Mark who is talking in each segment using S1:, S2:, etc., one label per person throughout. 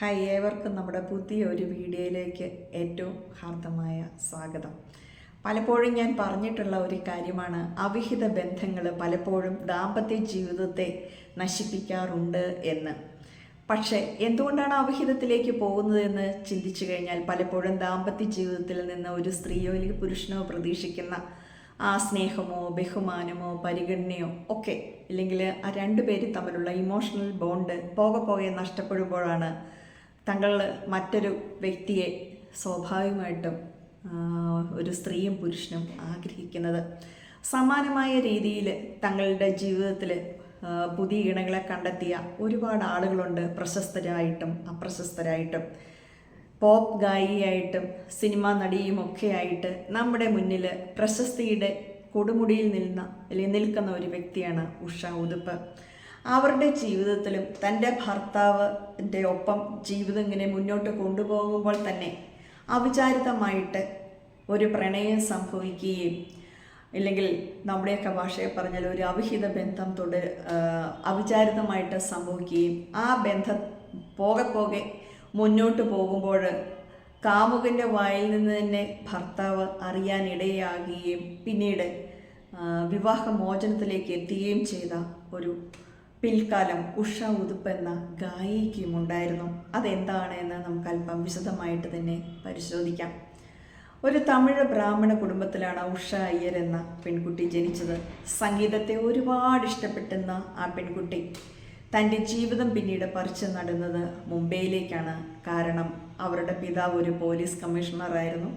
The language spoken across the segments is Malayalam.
S1: ഹായ് ഏവർക്കും നമ്മുടെ പുതിയ ഒരു വീഡിയോയിലേക്ക് ഏറ്റവും ഹാർദമായ സ്വാഗതം. പലപ്പോഴും ഞാൻ പറഞ്ഞിട്ടുള്ള ഒരു കാര്യമാണ് അവിഹിത ബന്ധങ്ങൾ പലപ്പോഴും ദാമ്പത്യ ജീവിതത്തെ നശിപ്പിക്കാറുണ്ട് എന്ന്. പക്ഷേ എന്തുകൊണ്ടാണ് അവിഹിതത്തിലേക്ക് പോകുന്നതെന്ന് ചിന്തിച്ചു കഴിഞ്ഞാൽ പലപ്പോഴും ദാമ്പത്യ ജീവിതത്തിൽ നിന്ന് ഒരു സ്ത്രീയോ അല്ലെങ്കിൽ പുരുഷനോ പ്രതീക്ഷിക്കുന്ന ആ സ്നേഹമോ ബഹുമാനമോ പരിഗണനയോ ഒക്കെ ഇല്ലെങ്കിൽ ആ രണ്ടു പേരും തമ്മിലുള്ള ഇമോഷണൽ ബോണ്ട് പോകെ പോകെ നഷ്ടപ്പെടുമ്പോഴാണ് തങ്ങൾ മറ്റൊരു വ്യക്തിയെ സ്വാഭാവികമായിട്ടും ഒരു സ്ത്രീയും പുരുഷനും ആഗ്രഹിക്കുന്നത്. സമാനമായ രീതിയിൽ തങ്ങളുടെ ജീവിതത്തിൽ പുതിയ ഇണകളെ കണ്ടെത്തിയ ഒരുപാട് ആളുകളുണ്ട് പ്രശസ്തരായിട്ടും അപ്രശസ്തരായിട്ടും. പോപ്പ് ഗായികയായിട്ടും സിനിമാ നടിയും ഒക്കെ ആയിട്ട് നമ്മുടെ മുന്നിൽ പ്രശസ്തിയുടെ കൊടുമുടിയിൽ നിന്ന അല്ലെങ്കിൽ നിൽക്കുന്ന ഒരു വ്യക്തിയാണ് ഉഷ ഉതുപ്പ്. അവരുടെ ജീവിതത്തിലും തന്റെ ഭർത്താവിന്റെ ഒപ്പം ജീവിതം ഇങ്ങനെ മുന്നോട്ട് കൊണ്ടുപോകുമ്പോൾ തന്നെ അവിചാരിതമായിട്ട് ഒരു പ്രണയം സംഭവിക്കുകയും ഇല്ലെങ്കിൽ നമ്മുടെയൊക്കെ ഭാഷയെ പറഞ്ഞാൽ ഒരു അവിഹിത ബന്ധം തുടർ അവിചാരിതമായിട്ട് സംഭവിക്കുകയും ആ ബന്ധം പോകെ പോകെ മുന്നോട്ട് പോകുമ്പോൾ കാമുകന്റെ വായിൽ നിന്ന് തന്നെ ഭർത്താവ് അറിയാനിടയാകുകയും പിന്നീട് വിവാഹമോചനത്തിലേക്ക് എത്തുകയും ചെയ്ത ഒരു പിൽക്കാലം ഉഷ ഉതുപ്പ് എന്ന ഗായികയും ഉണ്ടായിരുന്നു. അതെന്താണ് എന്ന് നമുക്ക് അല്പം വിശദമായിട്ട് തന്നെ പരിശോധിക്കാം. ഒരു തമിഴ് ബ്രാഹ്മണ കുടുംബത്തിലാണ് ഉഷ അയ്യർ എന്ന പെൺകുട്ടി ജനിച്ചത്. സംഗീതത്തെ ഒരുപാട് ഇഷ്ടപ്പെട്ടുന്ന ആ പെൺകുട്ടി തന്റെ ജീവിതം പിന്നീട് പറിച്ചു നടുന്നത് മുംബൈയിലേക്കാണ്. കാരണം അവരുടെ പിതാവ് ഒരു പോലീസ് കമ്മീഷണറായിരുന്നു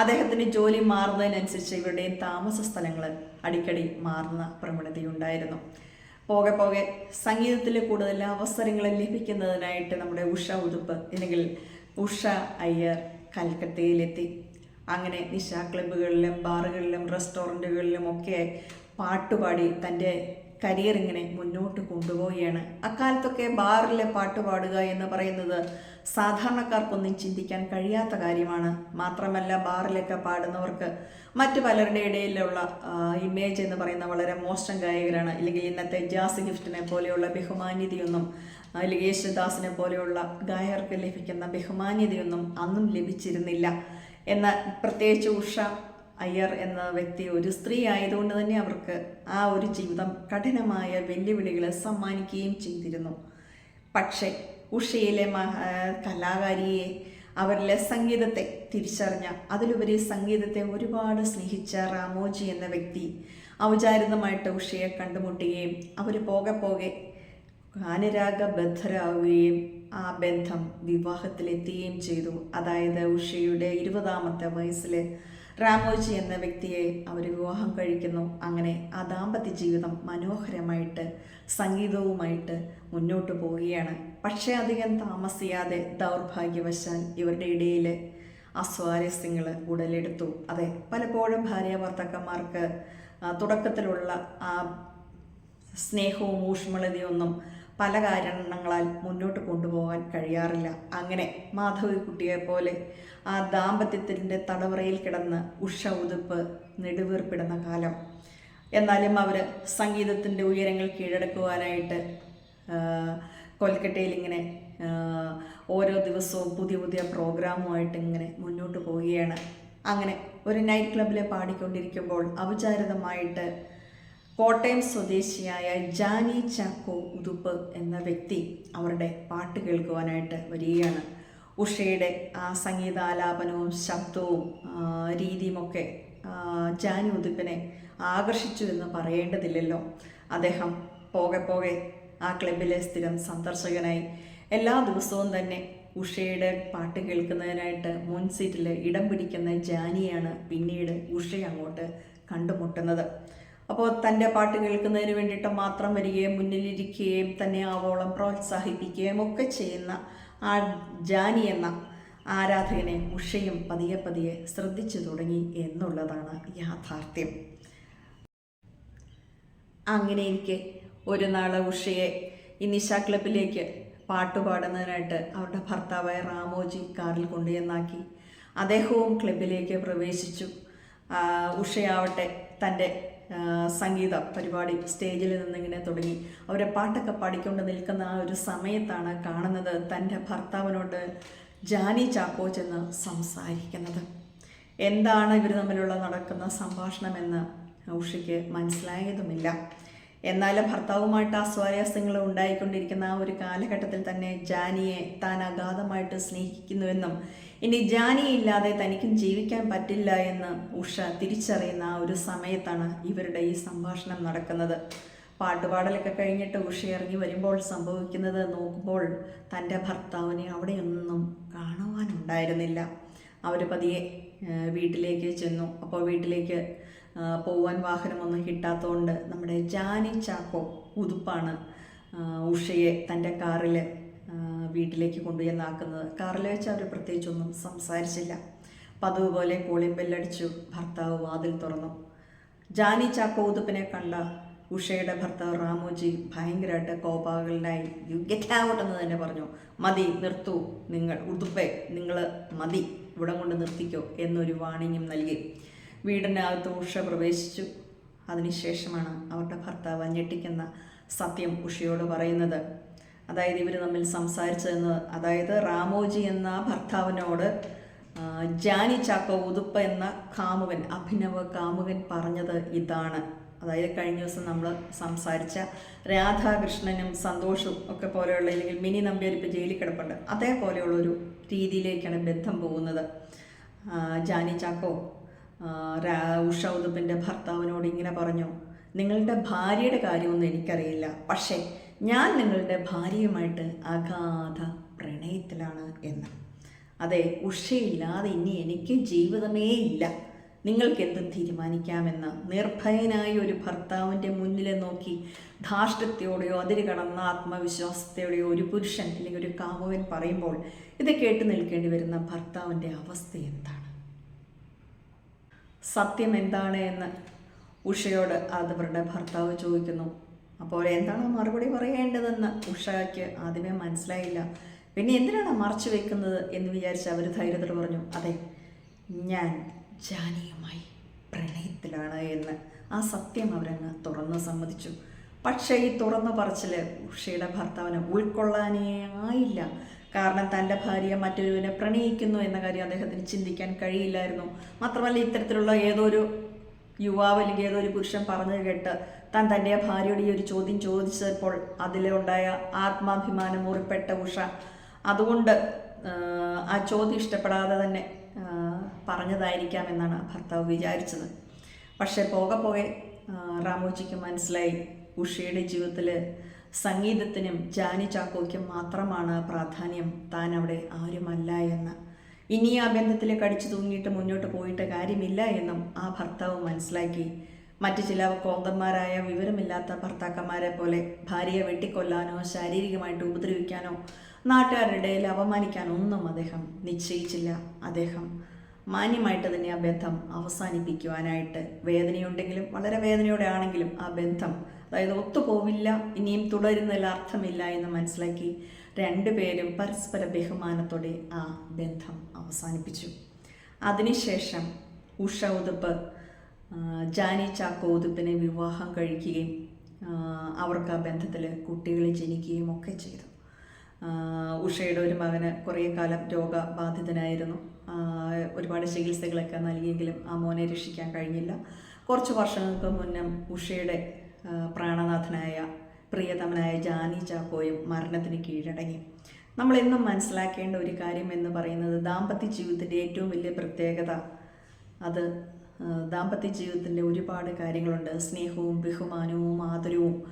S1: അദ്ദേഹത്തിന് ജോലി മാറുന്നതിനനുസരിച്ച് ഇവരുടെയും താമസ സ്ഥലങ്ങൾ അടിക്കടി മാറുന്ന പ്രവണതയുണ്ടായിരുന്നു. പോകെ പോകെ സംഗീതത്തിൽ കൂടുതൽ അവസരങ്ങൾ ലഭിക്കുന്നതിനായിട്ട് നമ്മുടെ ഉഷ ഉതുപ്പ് അല്ലെങ്കിൽ ഉഷ അയ്യർ കൽക്കട്ടയിലെത്തി. അങ്ങനെ നിശാ ക്ലബ്ബുകളിലും ബാറുകളിലും റെസ്റ്റോറന്റുകളിലും ഒക്കെ പാട്ടുപാടി തന്റെ കരിയർ ഇങ്ങനെ മുന്നോട്ട് കൊണ്ടുപോവുകയാണ്. അക്കാലത്തൊക്കെ ബാറിലെ പാട്ട് പാടുക എന്ന് പറയുന്നത് സാധാരണക്കാർക്കൊന്നും ചിന്തിക്കാൻ കഴിയാത്ത കാര്യമാണ്. മാത്രമല്ല ബാറിലൊക്കെ പാടുന്നവർക്ക് മറ്റു പലരുടെ ഇടയിലുള്ള ഇമേജ് എന്ന് പറയുന്ന വളരെ മോശം ഗായകരാണ്. അല്ലെങ്കിൽ ഇന്നത്തെ ജാസ് ഗിഫ്റ്റിനെ പോലെയുള്ള ബഹുമാന്യതയൊന്നും അല്ലെങ്കിൽ യേശുദാസിനെ പോലെയുള്ള ഗായകർക്ക് ലഭിക്കുന്ന ബഹുമാന്യതയൊന്നും അന്നും ലഭിച്ചിരുന്നില്ല. എന്ന പ്രത്യേകിച്ച് ഉഷ അയ്യർ എന്ന വ്യക്തി ഒരു സ്ത്രീ ആയതുകൊണ്ട് തന്നെ അവർക്ക് ആ ഒരു ജീവിതം കഠിനമായ വെല്ലുവിളികളെ സമ്മാനിക്കുകയും ചെയ്തിരുന്നു. പക്ഷേ ഉഷയിലെ മഹാ കലാകാരിയെ അവരിലെ സംഗീതത്തെ തിരിച്ചറിഞ്ഞ അതിലുപരി സംഗീതത്തെ ഒരുപാട് സ്നേഹിച്ച റാമോജി എന്ന വ്യക്തി ഔചാരിതമായിട്ട് ഉഷയെ കണ്ടുമുട്ടുകയും അവർ പോകെ പോകെ അനുരാഗബദ്ധരാകുകയും ആ ബന്ധം വിവാഹത്തിലെത്തുകയും ചെയ്തു. അതായത് ഉഷയുടെ ഇരുപതാമത്തെ വയസ്സിൽ റാമോജി എന്ന വ്യക്തിയെ അവർ വിവാഹം കഴിക്കുന്നു. അങ്ങനെ ആ ദാമ്പത്യ ജീവിതം മനോഹരമായിട്ട് സംഗീതവുമായിട്ട് മുന്നോട്ട് പോവുകയാണ്. പക്ഷേ അധികം താമസിയാതെ ദൗർഭാഗ്യവശാൽ ഇവരുടെ ഇടയിൽ അസ്വാരസ്യങ്ങൾ ഉടലെടുത്തു. അതെ പലപ്പോഴും ഭാര്യ ഭർത്താക്കന്മാർക്ക് തുടക്കത്തിലുള്ള ആ സ്നേഹവും ഊഷ്മളതയൊന്നും പല കാരണങ്ങളാൽ മുന്നോട്ട് കൊണ്ടുപോകാൻ കഴിയാറില്ല. അങ്ങനെ മാധവിക്കുട്ടിയെ പോലെ ആ ദാമ്പത്യത്തിന്റെ തടവറയിൽ കിടന്ന് ഉഷ ഉതുപ്പ് നെടുവീർപ്പിടുന്ന കാലം. എന്നാലും അവർ സംഗീതത്തിന്റെ ഉയരങ്ങൾ കീഴടക്കുവാനായിട്ട് കൊൽക്കട്ടയിൽ ഇങ്ങനെ ഓരോ ദിവസവും പുതിയ പുതിയ പ്രോഗ്രാമുമായിട്ട് ഇങ്ങനെ മുന്നോട്ട് പോവുകയാണ്. അങ്ങനെ ഒരു നൈറ്റ് ക്ലബിലെ പാടിക്കൊണ്ടിരിക്കുമ്പോൾ ഔചാരിതമായിട്ട് കോട്ടയം സ്വദേശിയായ ജാനി ചാക്കോ ഉതുപ്പ് എന്ന വ്യക്തി അവരുടെ പാട്ട് കേൾക്കുവാനായിട്ട് വരികയാണ്. ഉഷയുടെ ആ സംഗീതാലാപനവും ശബ്ദവും രീതിയുമൊക്കെ ജാനി ഉതുപ്പിനെ ആകർഷിച്ചു എന്ന് പറയേണ്ടതില്ലല്ലോ. അദ്ദേഹം പോകെ പോകെ ആ ക്ലബിലെ സ്ഥിരം സന്ദർശകനായി. എല്ലാ ദിവസവും തന്നെ ഉഷയുടെ പാട്ട് കേൾക്കുന്നതിനായിട്ട് മുൻ സീറ്റിൽ ഇടം പിടിക്കുന്ന ജാനിയാണ് പിന്നീട് ഉഷയെ അങ്ങോട്ട് കണ്ടുമുട്ടുന്നത്. അപ്പോൾ തന്റെ പാട്ട് കേൾക്കുന്നതിന് വേണ്ടിയിട്ട് മാത്രം വരികയും മുന്നിലിരിക്കുകയും തന്നെ ആവോളം പ്രോത്സാഹിപ്പിക്കുകയും ഒക്കെ ചെയ്യുന്ന ആ ജാനി എന്ന ആരാധകനെ ഉഷയും പതിയെ പതിയെ ശ്രദ്ധിച്ചു തുടങ്ങി എന്നുള്ളതാണ് യാഥാർത്ഥ്യം. അങ്ങനെ എനിക്ക് ഒരു നാൾ ഉഷയെ ഈ നിശാ ക്ലബിലേക്ക് പാട്ട് പാടുന്നതിനായിട്ട് അവരുടെ ഭർത്താവായ റാമോജി കാറിൽ കൊണ്ടുചെന്നാക്കി അദ്ദേഹവും ക്ലബിലേക്ക് പ്രവേശിച്ചു. ഉഷയാവട്ടെ തന്റെ സംഗീത പരിപാടി സ്റ്റേജിൽ നിന്നിങ്ങനെ തുടങ്ങി. അവരെ പാട്ടൊക്കെ പാടിക്കൊണ്ട് നിൽക്കുന്ന ആ ഒരു സമയത്താണ് കാണുന്നത് തന്റെ ഭർത്താവിനോട് ജാനി ചാക്കോ ചെന്ന് സംസാരിക്കുന്നത്. എന്താണ് ഇവർ തമ്മിലുള്ള നടക്കുന്ന സംഭാഷണമെന്ന് ഉഷയ്ക്ക് മനസ്സിലായതുമില്ല. എന്നാലും ഭർത്താവുമായിട്ട് അസ്വാരസ്യങ്ങൾ ഉണ്ടായിക്കൊണ്ടിരിക്കുന്ന ആ ഒരു കാലഘട്ടത്തിൽ തന്നെ ജാനിയെ താൻ അഗാധമായിട്ട് സ്നേഹിക്കുന്നുവെന്നും ഇനി ജാനി ഇല്ലാതെ തനിക്കും ജീവിക്കാൻ പറ്റില്ല എന്ന് ഉഷ തിരിച്ചറിയുന്ന ആ ഒരു സമയത്താണ് ഇവരുടെ ഈ സംഭാഷണം നടക്കുന്നത്. പാട്ടുപാടലൊക്കെ കഴിഞ്ഞിട്ട് ഉഷ ഇറങ്ങി വരുമ്പോൾ സംഭവിക്കുന്നത് നോക്കുമ്പോൾ തന്റെ ഭർത്താവിനെ അവിടെയൊന്നും കാണുവാനുണ്ടായിരുന്നില്ല. അവർ പതിയെ ആ, വീട്ടിലേക്ക് ചെന്നു. അപ്പോൾ വീട്ടിലേക്ക് ആ, പോവാൻ വാഹനമൊന്നും കിട്ടാത്തതുകൊണ്ട് നമ്മുടെ ജാനി ചാക്കോ ഉതുപ്പാണ് ഉഷയെ തന്റെ കാറിൽ വീട്ടിലേക്ക് കൊണ്ടുചെന്നാക്കുന്നത് കാറിൽ വെച്ച് അവർ പ്രത്യേകിച്ചൊന്നും സംസാരിച്ചില്ല. പതിവ് പോലെ കോളിംഗ് ബെല്ലടിച്ചു ഭർത്താവ് വാതിൽ തുറന്നു. ജാനി ചാക്കോ ഉതുപ്പിനെ കണ്ട ഉഷയുടെ ഭർത്താവ് റാമുജി ഭയങ്കരമായിട്ട് കോപാകളിലായി യു ഗെറ്റ് ഔട്ട് എന്ന് തന്നെ പറഞ്ഞു. മതി നിർത്തൂ. നിങ്ങൾ ഉതുപ്പേ നിങ്ങൾ മതി. ഇവിടം കൊണ്ട് നിർത്തിക്കോ എന്നൊരു വാണിംഗും നൽകി. വീടിനകത്ത് ഉഷ പ്രവേശിച്ചു. അതിനുശേഷമാണ് അവരുടെ ഭർത്താവ് ഞെട്ടിക്കുന്ന സത്യം ഉഷയോട് പറയുന്നത്. അതായത് ഇവർ തമ്മിൽ സംസാരിച്ചതെന്ന് അതായത് റാമോജി എന്ന ഭർത്താവിനോട് ജാനി ചാക്കോ ഉതുപ്പ എന്ന കാമുകൻ അഭിനവ കാമുകൻ പറഞ്ഞത് ഇതാണ്. അതായത് കഴിഞ്ഞ ദിവസം നമ്മൾ സംസാരിച്ച രാധാകൃഷ്ണനും സന്തോഷവും ഒക്കെ പോലെയുള്ള അല്ലെങ്കിൽ മിനി നമ്പ്യാർ ഇപ്പോൾ ജയിലിൽ കിടപ്പുണ്ട്. അതേപോലെയുള്ളൊരു രീതിയിലേക്കാണ് ബന്ധം പോകുന്നത്. ജാനി ചാക്കോ ഉഷ ഭർത്താവിനോട് ഇങ്ങനെ പറഞ്ഞു നിങ്ങളുടെ ഭാര്യയുടെ കാര്യമൊന്നും എനിക്കറിയില്ല. പക്ഷേ ഞാൻ നിങ്ങളുടെ ഭാര്യയുമായിട്ട് അഗാധ പ്രണയത്തിലാണ് എന്ന്. അതെ ഉഷയില്ലാതെ ഇനി എനിക്ക് ജീവിതമേ ഇല്ല. നിങ്ങൾക്ക് എന്ത് തീരുമാനിക്കാമെന്ന് നിർഭയനായ ഒരു ഭർത്താവിന്റെ മുന്നിൽ നോക്കി ധാർഷ്ട്യത്തോടെയോ അതിര് കടന്ന ആത്മവിശ്വാസത്തോടെയോ ഒരു പുരുഷൻ അല്ലെങ്കിൽ ഒരു കാമുകൻ പറയുമ്പോൾ ഇത് കേട്ട് നിൽക്കേണ്ടി വരുന്ന ഭർത്താവിന്റെ അവസ്ഥ എന്താണ്? സത്യം എന്താണ് എന്ന് ഉഷയോട് അതവരുടെ ഭർത്താവ് ചോദിക്കുന്നു. അപ്പോൾ എന്താണ് മറുപടി പറയേണ്ടതെന്ന് ഉഷയ്ക്ക് ആദ്യമേ മനസ്സിലായില്ല. പിന്നെ എന്തിനാണ് മറച്ചു വെക്കുന്നത് എന്ന് വിചാരിച്ച് അവർ ധൈര്യത്തോട് പറഞ്ഞു അതെ ഞാൻ ജാനിയുമായി പ്രണയത്തിലാണ് എന്ന്. ആ സത്യം അവരങ്ങ് തുറന്ന് സമ്മതിച്ചു. പക്ഷേ ഈ തുറന്ന പറച്ചിൽ ഉഷയുടെ ഭർത്താവിന് ഉൾക്കൊള്ളാനേ ആയില്ല. കാരണം തന്റെ ഭാര്യ മറ്റൊരുവിനെ പ്രണയിക്കുന്നു എന്ന കാര്യം അദ്ദേഹത്തിന് ചിന്തിക്കാൻ കഴിയില്ലായിരുന്നു. മാത്രമല്ല ഇത്തരത്തിലുള്ള ഏതോ ഒരു യുവാവ് അല്ലെങ്കിൽ ഏതോ ഒരു പുരുഷൻ പറഞ്ഞു കേട്ട് താൻ തന്റെ ഭാര്യയോട് ഈ ഒരു ചോദ്യം ചോദിച്ചപ്പോൾ അതിലുണ്ടായ ആത്മാഭിമാനം മുറിപ്പെട്ട ഉഷ. അതുകൊണ്ട് ആ, ചോദ്യം ഇഷ്ടപ്പെടാതെ തന്നെ പറഞ്ഞതായിരിക്കാം എന്നാണ് ഭർത്താവ് വിചാരിച്ചത്. പക്ഷേ പോകെ പോകെ റാമോജിക്ക് മനസ്സിലായി ഉഷയുടെ ജീവിതത്തിൽ സംഗീതത്തിനും ജാനി ചാക്കോയ്ക്കും മാത്രമാണ് പ്രാധാന്യം. താൻ അവിടെ ആരുമല്ല എന്ന്. ഇനി ആ ബന്ധത്തിൽ കടിച്ചു തൂങ്ങിയിട്ട് മുന്നോട്ട് പോയിട്ട് കാര്യമില്ല എന്നും ആ ഭർത്താവ് മനസ്സിലാക്കി. മറ്റു ചില കോന്തന്മാരായ വിവരമില്ലാത്ത ഭർത്താക്കന്മാരെ പോലെ ഭാര്യയെ വെട്ടിക്കൊല്ലാനോ ശാരീരികമായിട്ട് ഉപദ്രവിക്കാനോ നാട്ടുകാരുടെ ഇടയിൽ അപമാനിക്കാനോ ഒന്നും അദ്ദേഹം നിശ്ചയിച്ചില്ല. അദ്ദേഹം മാന്യമായിട്ട് തന്നെ ആ ബന്ധം അവസാനിപ്പിക്കുവാനായിട്ട് വേദനയുണ്ടെങ്കിലും വളരെ വേദനയോടെ ആണെങ്കിലും ആ ബന്ധം അതായത് ഒത്തുപോവില്ല ഇനിയും തുടരുന്നതിൽ അർത്ഥമില്ല എന്ന് മനസ്സിലാക്കി രണ്ടുപേരും പരസ്പര ബഹുമാനത്തോടെ ആ ബന്ധം അവസാനിപ്പിച്ചു. അതിനുശേഷം ഉഷ ഉതുപ്പ് ജാനി ചാക്കോ ഉതുപ്പിനെ വിവാഹം കഴിക്കുകയും അവർക്ക് ആ ബന്ധത്തിൽ കുട്ടികളെ ജനിക്കുകയും ഒക്കെ ചെയ്തു. ഉഷയുടെ ഒരു മകന് കുറേ കാലം രോഗബാധിതനായിരുന്നു. ഒരുപാട് ചികിത്സകളൊക്കെ നൽകിയെങ്കിലും ആ മോനെ രക്ഷിക്കാൻ കഴിഞ്ഞില്ല. കുറച്ച് വർഷങ്ങൾക്ക് മുന്നേ ഉഷയുടെ പ്രാണനാഥനായ പ്രിയതമനായ ജാനി ചാക്കോയും മരണത്തിന് കീഴടങ്ങി. നമ്മൾ എന്നും മനസ്സിലാക്കേണ്ട ഒരു കാര്യം എന്ന് പറയുന്നത് ദാമ്പത്യ ജീവിതത്തിന്റെ ഏറ്റവും വലിയ പ്രത്യേകത. അത് ദാമ്പത്യ ജീവിതത്തിന്റെ ഒരുപാട് കാര്യങ്ങളുണ്ട്. സ്നേഹവും ബഹുമാനവും ആദരവും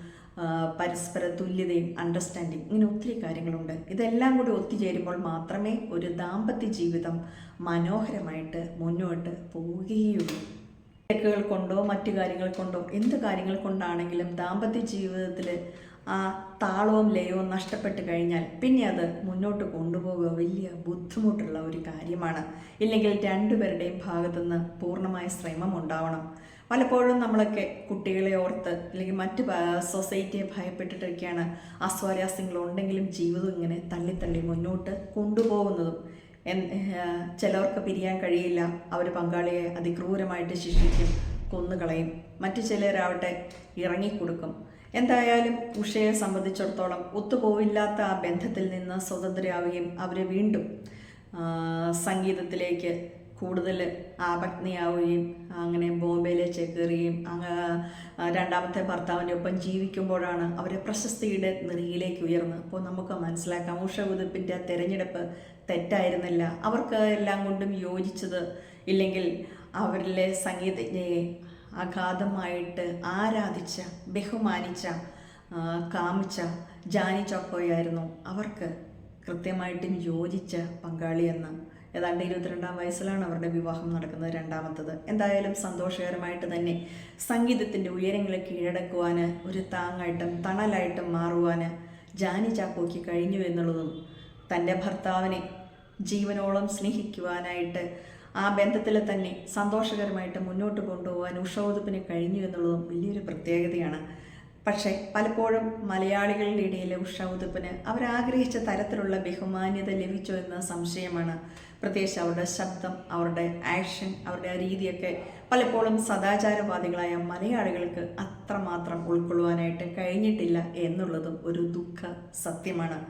S1: പരസ്പര തുല്യതയും അണ്ടർസ്റ്റാൻഡിങ് ഇങ്ങനെ ഒത്തിരി കാര്യങ്ങളുണ്ട്. ഇതെല്ലാം കൂടി ഒത്തുചേരുമ്പോൾ മാത്രമേ ഒരു ദാമ്പത്യ ജീവിതം മനോഹരമായിട്ട് മുന്നോട്ട് പോവുകയുള്ളൂ. തിരക്കുകൾ കൊണ്ടോ മറ്റു കാര്യങ്ങൾ കൊണ്ടോ എന്ത് കാര്യങ്ങൾ കൊണ്ടാണെങ്കിലും ദാമ്പത്യ ജീവിതത്തിൽ ആ താളവും ലയവും നഷ്ടപ്പെട്ട് കഴിഞ്ഞാൽ പിന്നെ അത് മുന്നോട്ട് കൊണ്ടുപോകുക വലിയ ബുദ്ധിമുട്ടുള്ള ഒരു കാര്യമാണ്. ഇല്ലെങ്കിൽ രണ്ടുപേരുടെയും ഭാഗത്തുനിന്ന് പൂർണമായ ശ്രമം ഉണ്ടാവണം. പലപ്പോഴും നമ്മളൊക്കെ കുട്ടികളെ ഓർത്ത് അല്ലെങ്കിൽ മറ്റ് സൊസൈറ്റിയെ ഭയപ്പെട്ടിട്ടൊക്കെയാണ് അസ്വാരസ്യങ്ങളുണ്ടെങ്കിലും ജീവിതം ഇങ്ങനെ തള്ളി തള്ളി മുന്നോട്ട് കൊണ്ടുപോകുന്നതും ചിലവർക്ക് പിരിയാൻ കഴിയില്ല. അവർ പങ്കാളിയെ അതിക്രൂരമായിട്ട് ശിക്ഷിക്കും കൊന്നുകളയും. മറ്റു ചിലരാവട്ടെ ഇറങ്ങിക്കൊടുക്കും. എന്തായാലും ഉഷയെ സംബന്ധിച്ചിടത്തോളം ഒത്തുപോവില്ലാത്ത ആ ബന്ധത്തിൽ നിന്ന് സ്വതന്ത്രയാവുകയും അവരെ വീണ്ടും സംഗീതത്തിലേക്ക് കൂടുതൽ ആപത്നിയാവുകയും അങ്ങനെ ബോംബെയിൽ ചേക്കേറുകയും രണ്ടാമത്തെ ഭർത്താവിന്റെ ഒപ്പം ജീവിക്കുമ്പോഴാണ് അവരെ പ്രശസ്തിയുടെ നെറിയിലേക്ക് ഉയർന്നത്. അപ്പോൾ നമുക്ക് മനസ്സിലാക്കാം ഉഷ ഉതുപ്പിന്റെ തിരഞ്ഞെടുപ്പ് തെറ്റായിരുന്നില്ല. അവർക്ക് എല്ലാം കൊണ്ടും യോജിച്ചത് ഇല്ലെങ്കിൽ അവരിലെ സംഗീതജ്ഞയെ അഗാധമായിട്ട് ആരാധിച്ച ബഹുമാനിച്ച കാമിച്ച ജാനി ചോക്കോയായിരുന്നു അവർക്ക് കൃത്യമായിട്ടും യോജിച്ച പങ്കാളിയെന്ന് ഏതാണ്ട് ഇരുപത്തിരണ്ടാം വയസ്സിലാണ് അവരുടെ വിവാഹം നടക്കുന്നത് രണ്ടാമത്തത്. എന്തായാലും സന്തോഷകരമായിട്ട് തന്നെ സംഗീതത്തിന്റെ ഉയരങ്ങളെ കീഴടക്കുവാൻ ഒരു താങ്ങായിട്ടും തണലായിട്ടും മാറുവാൻ ജാനി ചാക്കോയ്ക്ക് കഴിഞ്ഞു എന്നുള്ളതും തന്റെ ഭർത്താവിനെ ജീവനോളം സ്നേഹിക്കുവാനായിട്ട് ആ ബന്ധത്തിൽ തന്നെ സന്തോഷകരമായിട്ട് മുന്നോട്ട് കൊണ്ടുപോകാൻ ഉഷോദപ്പിന് കഴിഞ്ഞു എന്നുള്ളതും വലിയൊരു പ്രത്യേകതയാണ്. പക്ഷേ പലപ്പോഴും മലയാളികളുടെ ഇടയിലെ ഉഷൗദപ്പിന് അവരാഗ്രഹിച്ച തരത്തിലുള്ള ബഹുമാന്യത ലഭിച്ചോ എന്ന സംശയമാണ്. പ്രത്യേകിച്ച് അവരുടെ ശബ്ദം അവരുടെ ആക്ഷൻ അവരുടെ ആ രീതിയൊക്കെ പലപ്പോഴും സദാചാരവാദികളായ മലയാളികൾക്ക് അത്രമാത്രം ഉൾക്കൊള്ളുവാനായിട്ട് കഴിഞ്ഞിട്ടില്ല എന്നുള്ളതും ഒരു ദുഃഖ സത്യമാണ്.